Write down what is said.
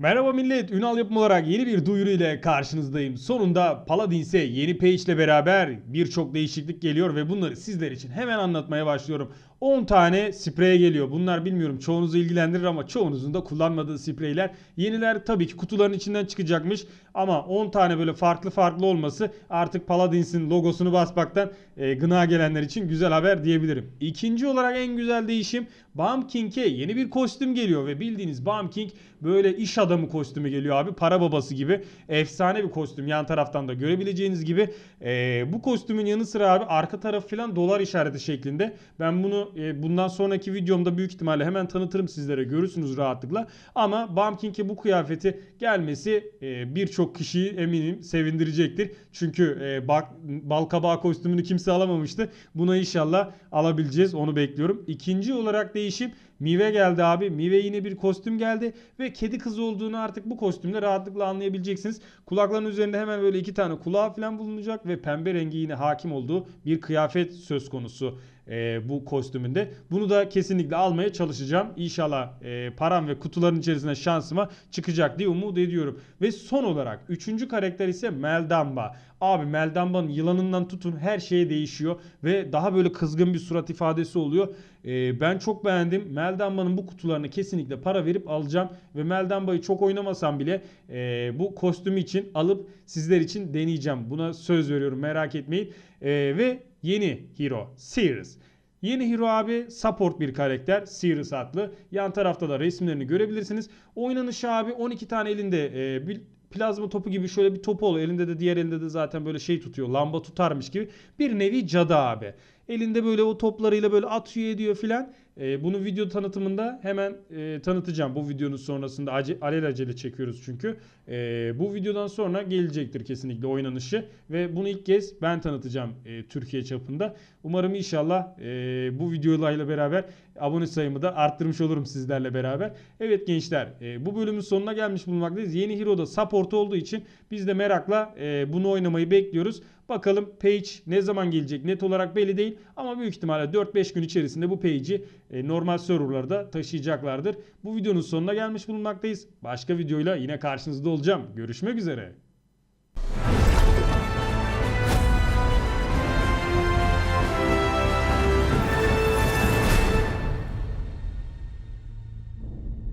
Merhaba millet, Ünal yapım olarak yeni bir duyuru ile karşınızdayım. Sonunda Paladins'e yeni page ile beraber birçok değişiklik geliyor ve bunları sizler için hemen anlatmaya başlıyorum. 10 tane sprey geliyor. Bunlar bilmiyorum çoğunuzu ilgilendirir ama çoğunuzun da kullanmadığı spreyler. Yeniler tabii ki kutuların içinden çıkacakmış ama 10 tane böyle farklı farklı olması artık Paladins'in logosunu basmaktan e, gına gelenler için güzel haber diyebilirim. İkinci olarak en güzel değişim Bomb King'e yeni bir kostüm geliyor ve bildiğiniz Bomb King böyle iş adamı kostümü geliyor abi. Para babası gibi. Efsane bir kostüm. Yan taraftan da görebileceğiniz gibi. E, bu kostümün yanı sıra abi arka tarafı falan dolar işareti şeklinde. Ben bunu e, bundan sonraki videomda büyük ihtimalle hemen tanıtırım sizlere. Görürsünüz rahatlıkla. Ama Bomb King'e bu kıyafeti gelmesi e, birçok kişiyi eminim sevindirecektir. Çünkü e, bak, bal kabağı kostümünü kimse alamamıştı. Buna inşallah alabileceğiz. Onu bekliyorum. İkinci olarak değişim Mive geldi abi. Mive yine bir kostüm geldi ve kedi kızı olduğunu artık bu kostümle rahatlıkla anlayabileceksiniz. Kulakların üzerinde hemen böyle iki tane kulağı falan bulunacak ve pembe rengi yine hakim olduğu bir kıyafet söz konusu e, bu kostümünde. Bunu da kesinlikle almaya çalışacağım. İnşallah e, param ve kutuların içerisinde şansıma çıkacak diye umut ediyorum. Ve son olarak üçüncü karakter ise Meldamba. Abi Meldamba'nın yılanından tutun her şeye değişiyor ve daha böyle kızgın bir surat ifadesi oluyor. E, ben çok beğendim. Meldamba'nın bu kutularını kesinlikle para verip alacağım ve Meldamba'yı çok oynamasam bile e, bu kostüm için alıp sizler için deneyeceğim. Buna söz veriyorum merak etmeyin. E, ve yeni hero Sears. Yeni hero abi support bir karakter Sears adlı. Yan tarafta da resimlerini görebilirsiniz. Oynanışı abi 12 tane elinde e, bir plazma topu gibi şöyle bir topu oluyor. Elinde de diğer elinde de zaten böyle şey tutuyor. Lamba tutarmış gibi. Bir nevi cadı abi. Elinde böyle o toplarıyla böyle atıyor ediyor filan. E, bunu video tanıtımında hemen e, tanıtacağım. Bu videonun sonrasında ace, alelacele çekiyoruz çünkü. E, bu videodan sonra gelecektir kesinlikle oynanışı. Ve bunu ilk kez ben tanıtacağım e, Türkiye çapında. Umarım inşallah e, bu videoyla beraber abone sayımı da arttırmış olurum sizlerle beraber. Evet gençler e, bu bölümün sonuna gelmiş bulunmaktayız. Yeni Hero'da support olduğu için biz de merakla e, bunu oynamayı bekliyoruz. Bakalım page ne zaman gelecek net olarak belli değil ama büyük ihtimalle 4-5 gün içerisinde bu page'i e, normal serverlarda taşıyacaklardır. Bu videonun sonuna gelmiş bulunmaktayız. Başka videoyla yine karşınızda olacağım. Görüşmek üzere.